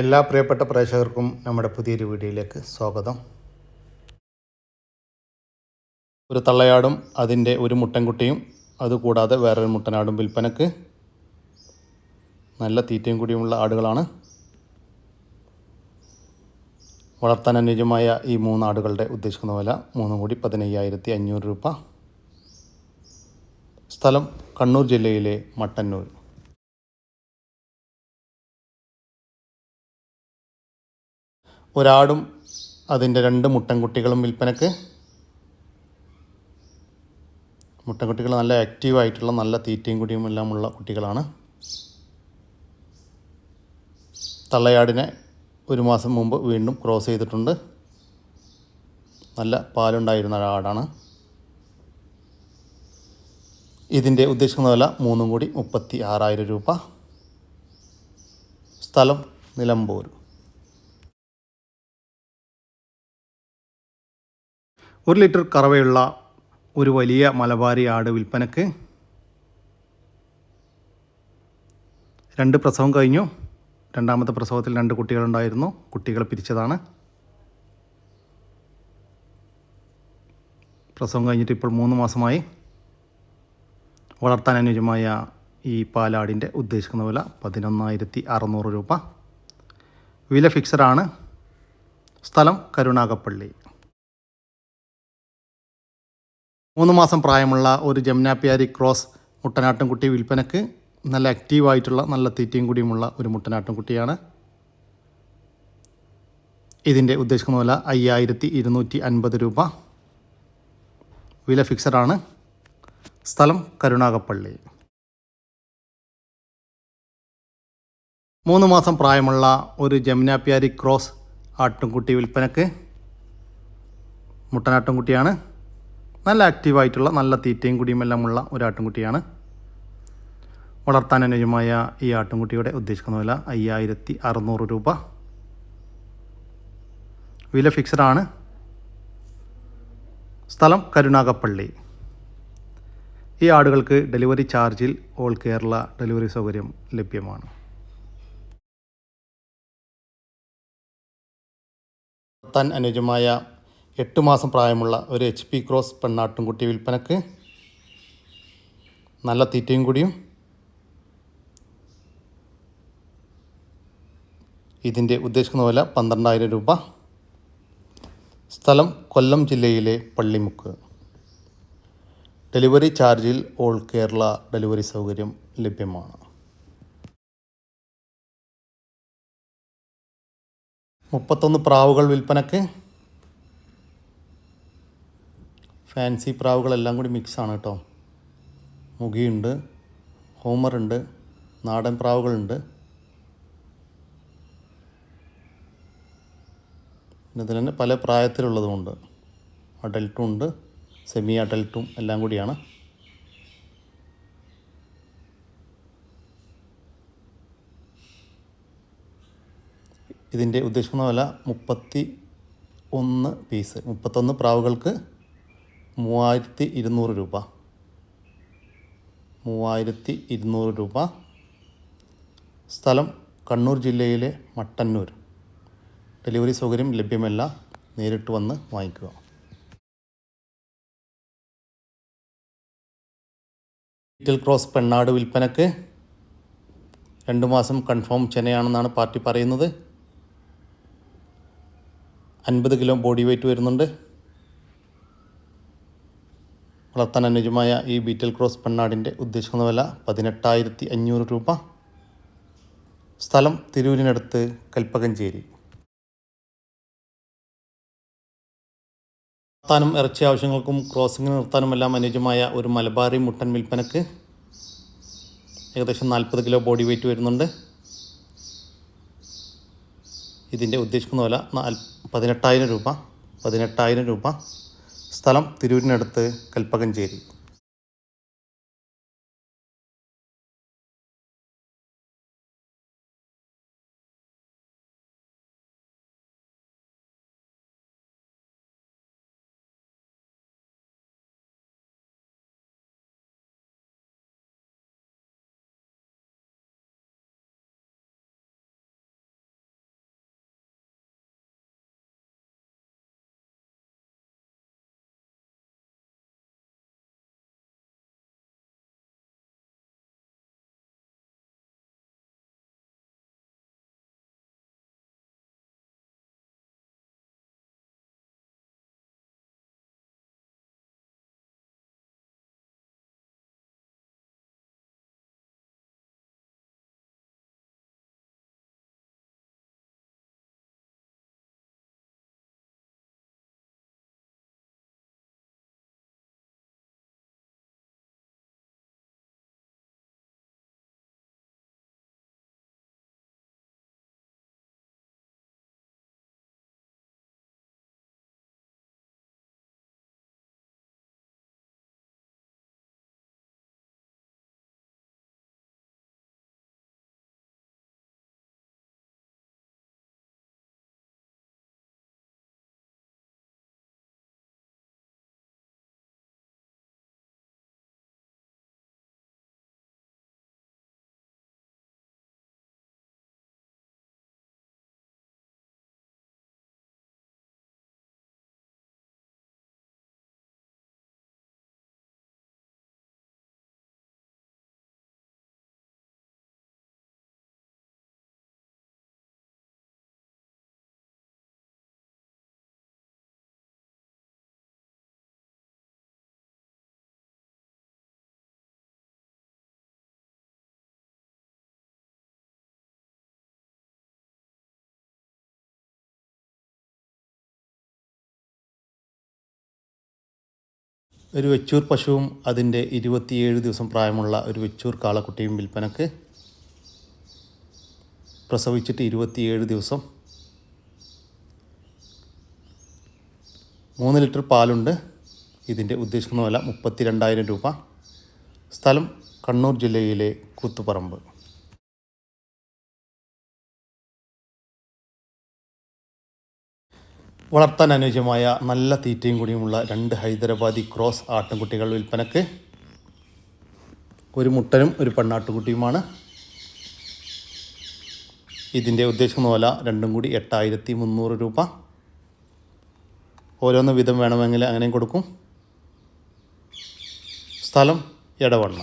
എല്ലാ പ്രിയപ്പെട്ട പ്രേക്ഷകർക്കും നമ്മുടെ പുതിയൊരു വീഡിയോയിലേക്ക് സ്വാഗതം. ഒരു തള്ളയാടും അതിന്റെ ഒരു മുട്ടൻകുട്ടിയും അതുകൂടാതെ വേറൊരു മുട്ടനാടും വിൽപ്പനക്ക് നല്ല തീറ്റയും കൂടിയുമുള്ള ആടുകളാണ്. വളർത്താൻ അനുയോജ്യമായ ഈ മൂന്ന് ആടുകളുടെ ഉദ്ദേശിക്കുന്ന വില മൂന്നും കൂടി പതിനയ്യായിരത്തി അഞ്ഞൂറ് രൂപ. സ്ഥലം കണ്ണൂർ ജില്ലയിലെ മട്ടന്നൂർ. ഒരാടും അതിന്റെ രണ്ട് മുട്ടൻകുട്ടികളും വിൽപ്പനക്ക്. മുട്ടൻകുട്ടികൾ നല്ല ആക്റ്റീവായിട്ടുള്ള നല്ല തീറ്റയും കുടിയും എല്ലാം ഉള്ള കുട്ടികളാണ്. തള്ളയാടിനെ ഒരു മാസം മുമ്പ് വീണ്ടും ക്രോസ് ചെയ്തിട്ടുണ്ട്. നല്ല പാലുണ്ടായിരുന്ന ഒരാടാണ്. ഇതിന്റെ ഉദ്ദേശിക്കുന്ന വില മൂന്നും കൂടി മുപ്പത്തി ആറായിരം രൂപ. സ്ഥലം നിലമ്പൂർ. ഒരു ലിറ്റർ കറവയുള്ള ഒരു വലിയ മലബാരി ആട് വിൽപ്പനക്ക് രണ്ട് പ്രസവം കഴിഞ്ഞു. രണ്ടാമത്തെ പ്രസവത്തിൽ രണ്ട് കുട്ടികളുണ്ടായിരുന്നു. കുട്ടികളെ പിരിച്ചതാണ്. പ്രസവം കഴിഞ്ഞിട്ട് ഇപ്പോൾ മൂന്ന് മാസമായി. വളർത്താൻ അനുയോജ്യമായ ഈ പാലാടിന്റെ ഉദ്ദേശിക്കുന്ന വില പതിനൊന്നായിരത്തി അറുന്നൂറ് രൂപ. വില ഫിക്സഡാണ് സ്ഥലം കരുണാകപ്പള്ളി. മൂന്ന് മാസം പ്രായമുള്ള ഒരു ജമുനാപ്യാരി ക്രോസ് മുട്ടനാട്ടുംകുട്ടി വിൽപ്പനക്ക് നല്ല ആക്റ്റീവായിട്ടുള്ള നല്ല തീറ്റയും കൂടിയുമുള്ള ഒരു മുട്ടനാട്ടുംകുട്ടിയാണ്. ഇതിന്റെ ഉദ്ദേശിക്കുന്ന വില അയ്യായിരത്തി ഇരുന്നൂറ്റി അൻപത് രൂപ. വില ഫിക്സഡാണ് സ്ഥലം കരുണാകപ്പള്ളി മൂന്ന് മാസം പ്രായമുള്ള ഒരു ജമുനാപ്യാരി ക്രോസ് ആട്ടുംകുട്ടി വിൽപ്പനക്ക് മുട്ടനാട്ടുംകുട്ടിയാണ്. നല്ല ആക്റ്റീവായിട്ടുള്ള നല്ല തീറ്റയും കുടിയുമെല്ലാമുള്ള ഒരു ആട്ടുംകുട്ടിയാണ് വളർത്താൻ അനുയോജ്യമായ ഈ ആട്ടുംകുട്ടിയുടെ ഉദ്ദേശിക്കുന്ന വില അയ്യായിരത്തി അറുന്നൂറ് രൂപ. വില ഫിക്സഡാണ് സ്ഥലം കരുണാകപ്പള്ളി ഈ ആടുകൾക്ക് ഡെലിവറി ചാർജിൽ ഓൾ കേരള ഡെലിവറി സൗകര്യം ലഭ്യമാണ്. വളർത്താൻ അനുയോജ്യമായ എട്ട് മാസം പ്രായമുള്ള ഒരു എച്ച് പി ക്രോസ് പെണ്ണാട്ടുംകുട്ടി വിൽപ്പനക്ക് നല്ല തീറ്റയും കൂടിയും ഇതിന്റെ ഉദ്ദേശിക്കുന്ന വില പന്ത്രണ്ടായിരം രൂപ. സ്ഥലം കൊല്ലം ജില്ലയിലെ പള്ളിമുക്ക്. ഡെലിവറി ചാർജിൽ ഓൾ കേരള ഡെലിവറി സൗകര്യം ലഭ്യമാണ്. മുപ്പത്തൊന്ന് പ്രാവുകൾ വിൽപ്പനക്ക് ഫാൻസി പ്രാവുകളെല്ലാം കൂടി മിക്സാണ് കേട്ടോ. മുഖിയുണ്ട് ഹോമറുണ്ട് നാടൻ പ്രാവുകളുണ്ട്. പിന്നെ ഇതിൽ തന്നെ പല പ്രായത്തിലുള്ളതുമുണ്ട് അഡൽട്ടും ഉണ്ട് സെമി അഡൽട്ടും എല്ലാം കൂടിയാണ്. ഇതിന്റെ ഉദ്ദേശിക്കുന്ന വില മുപ്പത്തി ഒന്ന് പീസ് മുപ്പത്തൊന്ന് പ്രാവുകൾക്ക് മൂവായിരത്തി ഇരുന്നൂറ് രൂപ. മൂവായിരത്തി ഇരുന്നൂറ് രൂപ. സ്ഥലം കണ്ണൂർ ജില്ലയിലെ മട്ടന്നൂർ. ഡെലിവറി സൗകര്യം ലഭ്യമല്ല. നേരിട്ട് വന്ന് വാങ്ങിക്കുക. ലിറ്റിൽ ക്രോസ് പെണ്ണാട് വിൽപ്പനക്ക് രണ്ട് മാസം കൺഫേം ചെനയാണെന്നാണ് പാർട്ടി പറയുന്നത്. അൻപത് കിലോ ബോഡി വെയ്റ്റ് വരുന്നുണ്ട്. വളർത്താൻ അനുയോജ്യമായ ഈ ബീറ്റൽ ക്രോസ് പെണ്ണാടിന്റെ ഉദ്ദേശിക്കുന്ന വില പതിനെട്ടായിരത്തി അഞ്ഞൂറ് രൂപ. സ്ഥലം തിരൂരിനടുത്ത് കൽപ്പകഞ്ചേരി. നിർത്താനും ഇറച്ചി ആവശ്യങ്ങൾക്കും ക്രോസിങ്ങിന് നിർത്താനുമെല്ലാം അനുയോജ്യമായ ഒരു മലബാറി മുട്ടൻ വിൽപ്പനക്ക് ഏകദേശം നാൽപ്പത് കിലോ ബോഡി വെയിറ്റ് വരുന്നുണ്ട്. ഇതിന്റെ ഉദ്ദേശിക്കുന്ന വില പതിനെട്ടായിരം രൂപ പതിനെട്ടായിരം രൂപ. സ്ഥലം തിരൂരിനടുത്ത് കൽപ്പകഞ്ചേരി. ഒരു വെച്ചൂർ പശുവും അതിന്റെ ഇരുപത്തിയേഴ് ദിവസം പ്രായമുള്ള ഒരു വെച്ചൂർ കാളക്കുട്ടിയും വിൽപ്പനക്ക് പ്രസവിച്ചിട്ട് ഇരുപത്തിയേഴ് ദിവസം. മൂന്ന് ലിറ്റർ പാലുണ്ട്. ഇതിന്റെ ഉദ്ദേശിക്കുന്ന വില മുപ്പത്തി രണ്ടായിരം രൂപ. സ്ഥലം കണ്ണൂർ ജില്ലയിലെ കൂത്തുപറമ്പ്. വളർത്താൻ അനുയോജ്യമായ നല്ല തീറ്റയും കൂടിയുമുള്ള രണ്ട് ഹൈദരാബാദി ക്രോസ് ആട്ടിൻകുട്ടികൾ വിൽപ്പനക്ക് ഒരു മുട്ടനും ഒരു പെണ്ണാട്ടുകുട്ടിയുമാണ്. ഇതിന്റെ ഉദ്ദേശിക്കുന്ന വില രണ്ടും കൂടി എട്ടായിരത്തി മുന്നൂറ് രൂപ. ഓരോന്ന് വിധം വേണമെങ്കിൽ അങ്ങനെയും കൊടുക്കും. സ്ഥലം എടവണ്ണ.